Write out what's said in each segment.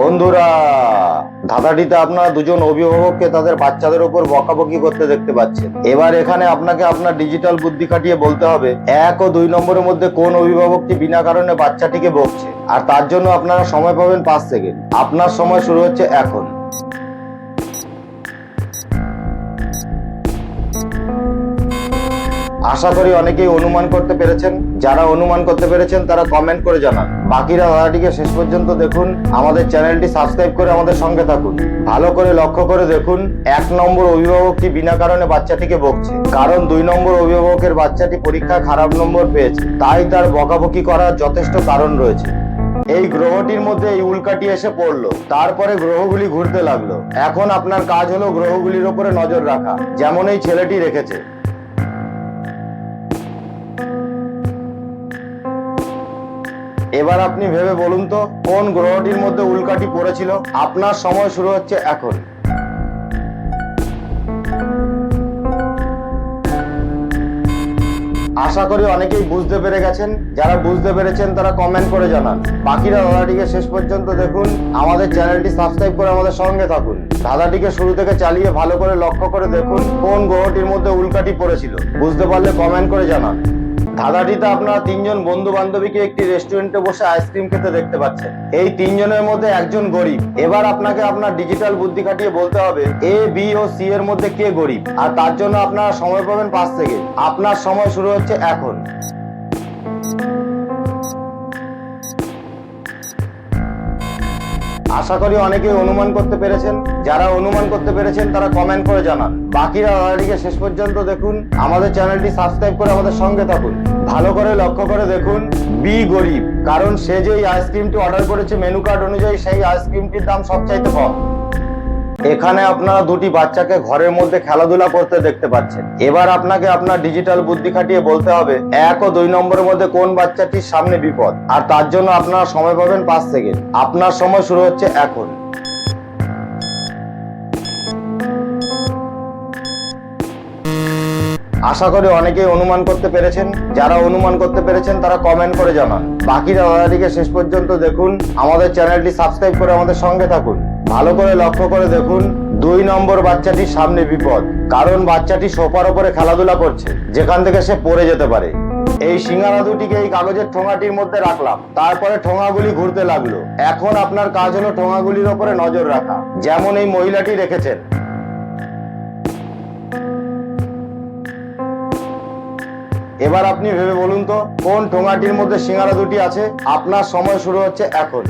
বন্ধুরা, ধাঁধাটিতে আপনারা দুজন অভিভাবককে তাদের বাচ্চাদের উপর বকাবকি করতে দেখতে পাচ্ছেন। এবার এখানে আপনাকে আপনার ডিজিটাল বুদ্ধি খাটিয়ে বলতে হবে, এক ও দুই নম্বরের মধ্যে কোন অভিভাবকটি বিনা কারণে বাচ্চাটিকে বকছে। আর তার জন্য আপনারা সময় পাবেন পাঁচ সেকেন্ড। আপনার সময় শুরু হচ্ছে এখন। আশা করি অনেকেই অনুমান করতে পেরেছেন। যারা অনুমান করতে পেরেছেন, তারা কমেন্ট করে জানান। বাকিরা ধারাটিকে শেষ পর্যন্ত দেখুন। আমাদের চ্যানেলটি সাবস্ক্রাইব করে আমাদের সঙ্গে থাকুন। ভালো করে লক্ষ্য করে দেখুন, এক নম্বর অভিভাবকটি বিনা কারণে বাচ্চাটিকে বকছে। কারণ দুই নম্বর অভিভাবকের বাচ্চাটি পরীক্ষা খারাপ নম্বর পেয়েছে। তাই তার বকাবকি করার যথেষ্ট কারণ রয়েছে। এই গ্রহটির মধ্যে এই উল্কাটি এসে পড়ল। তারপরে গ্রহগুলি ঘুরতে লাগল। এখন আপনার কাজ হলো গ্রহগুলির উপরে নজর রাখা, যেমন এই ছেলেটি রেখেছে। এবার আপনি ভেবে বলুন তো, কোন গ্রহটির মধ্যে উল্কাটি পড়েছিল? আপনার সময় শুরু হচ্ছে এখন। আশা করি অনেকেই বুঝতে পেরে গেছেন। যারা বুঝতে পেরেছেন, তারা কমেন্ট করে জানান। বাকিরা দাদাটিকে শেষ পর্যন্ত দেখুন। আমাদের চ্যানেলটি সাবস্ক্রাইব করে আমাদের সঙ্গে থাকুন। দাদাটিকে শুরু থেকে চালিয়ে ভালো করে লক্ষ্য করে দেখুন কোন গ্রহটির মধ্যে উল্কাটি পড়েছিল। বুঝতে পারলে কমেন্ট করে জানান। ধাঁধাটিতে আপনারা তিনজন বন্ধু বান্ধবীকে একটি রেস্টুরেন্টে বসে আইসক্রিম খেতে দেখতে পাচ্ছেন। এই তিনজনের মধ্যে একজন গরিব। এবার আপনাকে আপনার ডিজিটাল বুদ্ধি খাটিয়ে বলতে হবে এ বি ও সি এর মধ্যে কে গরিব? আর তার জন্য আপনারা সময় পাবেন পাঁচ থেকে। আপনার সময় শুরু হচ্ছে এখন। আশা করি অনেকেই অনুমান করতে পেরেছেন। যারা অনুমান করতে পেরেছেন, তারা কমেন্ট করে জানান। বাকিরা শেষ পর্যন্ত দেখুন। আমাদের চ্যানেলটি সাবস্ক্রাইব করে আমাদের সঙ্গে থাকুন। ভালো করে লক্ষ্য করে দেখুন, বি গরিব। কারণ সে যেই আইসক্রিমটি অর্ডার করেছে মেনু কার্ড অনুযায়ী সেই আইসক্রিমটির দাম সবচাইতে কম। এখানে আপনারা দুটি বাচ্চাকে ঘরের মধ্যে খেলাধুলা করতে দেখতে পাচ্ছেন। এবার আপনাকে আপনার ডিজিটাল বুদ্ধি খাটিয়ে বলতে হবে, এক ও দুই নম্বরের মধ্যে কোন বাচ্চাটির সামনে বিপদ। আর তার জন্য আপনারা সময় পাবেন পাঁচ সেকেন্ড আপনার সময় শুরু হচ্ছে এখন। আশা করি অনেকেই অনুমান করতে পেরেছেন। যারা অনুমান করতে পেরেছেন, তারা কমেন্ট করে জানান। বাকিরা দাদাটিকে শেষ পর্যন্ত দেখুন। আমাদের চ্যানেলটি সাবস্ক্রাইব করে আমাদের সঙ্গে থাকুন। ভালো করে লক্ষ্য করে দেখুন, দুই নম্বর বাচ্চাটির সামনে বিপদ। কারণ বাচ্চাটি সোফার ওপরে খেলাধুলা করছে, যেখান থেকে সে পড়ে যেতে পারে। এই সিঙ্গারা দুটিকে এই কাগজের ঠোঙাটির মধ্যে রাখলাম। তারপরে ঠোঙাগুলি ঘুরতে লাগল। এখন আপনার কাজ হলো ঠোঙাগুলির ওপরে নজর রাখা, যেমন এই মহিলাটি রেখেছেন। এবার আপনি ভেবে বলুন তো, কোন ঠোঙাটির মধ্যে সিঙ্গারা দুটি আছে? আপনার সময় শুরু হচ্ছে এখন।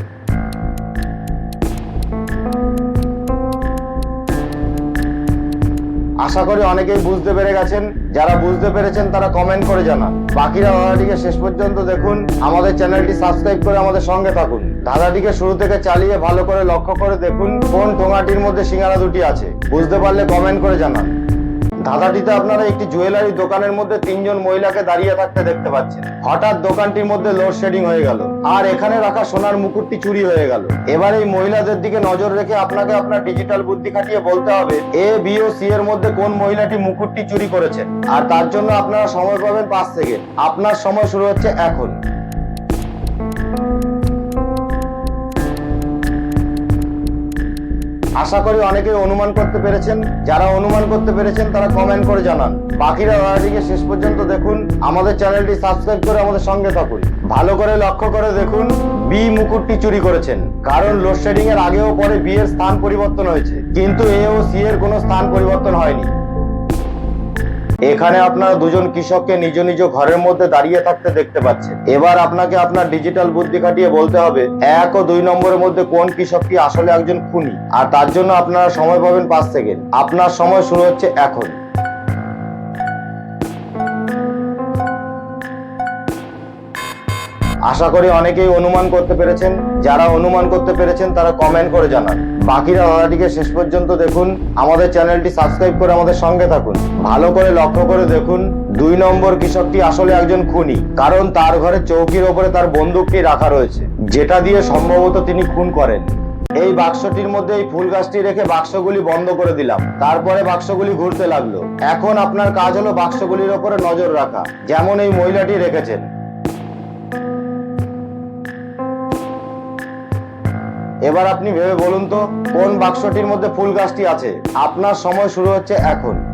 আশা করি অনেকেই বুঝতে পেরে গেছেন। যারা বুঝতে পেরেছেন, তারা কমেন্ট করে জানান। বাকিরা দাদাটিকে শেষ পর্যন্ত দেখুন। আমাদের চ্যানেলটি সাবস্ক্রাইব করে আমাদের সঙ্গে থাকুন। দাদাটিকে শুরু থেকে চালিয়ে ভালো করে লক্ষ্য করে দেখুন কোন ঠোঙাটির মধ্যে সিঙ্গারা দুটি আছে। বুঝতে পারলে কমেন্ট করে জানান। ধাঁধাটিতে আপনারা একটি জুয়েলারি দোকানের মধ্যে তিনজন মহিলাকে দাঁড়িয়ে থাকতে দেখতে পাচ্ছেন। হঠাৎ দোকানটির মধ্যে লোডশেডিং হয়ে গেল। আর এখানে রাখা সোনার মুকুটটি চুরি হয়ে গেল। এবার এই মহিলাদের দিকে নজর রেখে আপনাকে আপনার ডিজিটাল বুদ্ধি খাটিয়ে বলতে হবে এ বি ও সি এর মধ্যে কোন মহিলাটি মুকুটটি চুরি করেছে। আর তার জন্য আপনারা সময় পাবেন পাঁচ সেকেন্ড আপনার সময় শুরু হচ্ছে এখন। আশা করি অনেকে অনুমান করতে পেরেছেন। যারা অনুমান করতে পেরেছেন, তারা কমেন্ট করে জানান। বাকিরা লড়াটিকে শেষ পর্যন্ত দেখুন। আমাদের চ্যানেলটি সাবস্ক্রাইব করে আমাদের সঙ্গে থাকুন। ভালো করে লক্ষ্য করে দেখুন বি মুকুটটি চুরি করেছেন। কারণ লোডশেডিং এর আগেও পরে বি এর স্থান পরিবর্তন হয়েছে। কিন্তু এ ও সি এর কোনো স্থান পরিবর্তন হয়নি। এখানে আপনারা দুজন কৃষককে নিজ নিজ ঘরের মধ্যে দাঁড়িয়ে থাকতে দেখতে পাচ্ছেন। এবার আপনাকে আপনার ডিজিটাল বুদ্ধি খাটিয়ে বলতে হবে, এক ও দুই নম্বরের মধ্যে কোন কৃষকটি আসলে একজন খুনি? আর তার জন্য আপনারা সময় পাবেন পাঁচ সেকেন্ড। আপনার সময় শুরু হচ্ছে এখন। আশা করি অনেকেই অনুমান করতে পেরেছেন। যারা অনুমান করতে পেরেছেন, তারা কমেন্ট করে জানান। বাকিরা দাদাটিকে শেষ পর্যন্ত দেখুন। আমাদের চ্যানেলটি সাবস্ক্রাইব করে আমাদের সঙ্গে থাকুন। ভালো করে লক্ষ্য করে দেখুন। দুই নম্বর কৃষকটি আসলে একজন খুনি। কারণ তার ঘরে চৌকির ওপরে তার বন্দুকটি রাখা রয়েছে। যেটা দিয়ে সম্ভবত তিনি খুন করেন। এই বাক্সটির মধ্যে এই ফুল গাছটি রেখে বাক্সগুলি বন্ধ করে দিলাম। তারপরে বাক্সগুলি ঘুরতে লাগল। এখন আপনার কাজ হলো বাক্সগুলির ওপরে নজর রাখা, যেমন এই মহিলাটি রেখেছেন। এবার আপনি ভেবে বলুন তো, কোন বাক্সটির মধ্যে ফুল গাছটি আছে? আপনার সময় শুরু হচ্ছে এখন।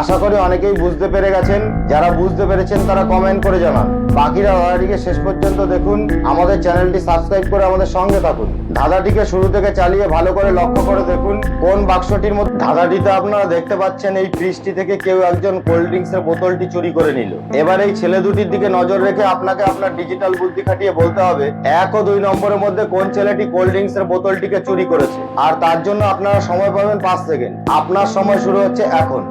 আশা করি অনেকেই বুঝতে পেরে গেছেন। যারা বুঝতে পেরেছেন তারা কমেন্ট করে জানান। বাকিরা ধাঁধাটিকে শেষ পর্যন্ত দেখুন। আমাদের চ্যানেলটি সাবস্ক্রাইব করে আমাদের সঙ্গে থাকুন। ধাঁধাটিকে শুরু থেকে চালিয়ে ভালো করে লক্ষ্য করে দেখুন। কোন বাক্সটির মধ্যে ধাঁধাটিতে আপনারা দেখতে পাচ্ছেন, এই ফ্রিজটি থেকে কেউ একজন কোল্ড ড্রিঙ্কস এর বোতলটি চুরি করে নিল। এবার এই ছেলে দুটির দিকে নজর রেখে আপনাকে আপনার ডিজিটাল বুদ্ধি খাটিয়ে বলতে হবে, এক ও দুই নম্বরের মধ্যে কোন ছেলেটি কোল্ড ড্রিঙ্কস এর বোতলটিকে চুরি করেছে? আর তার জন্য আপনারা সময় পাবেন পাঁচ সেকেন্ড। আপনার সময় শুরু হচ্ছে এখন।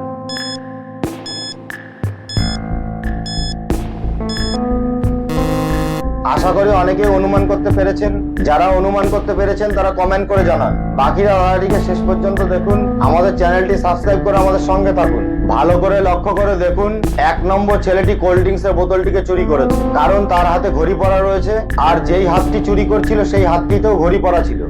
আশা করি অনেকে অনুমান করতে পেরেছেন। যারা অনুমান করতে পেরেছেন, তারা কমেন্ট করে জানান। বাকিরা ধারাটিকে শেষ পর্যন্ত দেখুন। আমাদের চ্যানেলটি সাবস্ক্রাইব করে আমাদের সঙ্গে থাকুন। ভালো করে লক্ষ্য করে দেখুন। এক নম্বর ছেলেটি কোল্ড ড্রিঙ্কস এর বোতলটিকে চুরি করেছে কারণ তার হাতে ঘড়ি পরা রয়েছে। আর যেই হাতটি চুরি করছিল, সেই হাতটিতেও ঘড়ি পরা ছিল।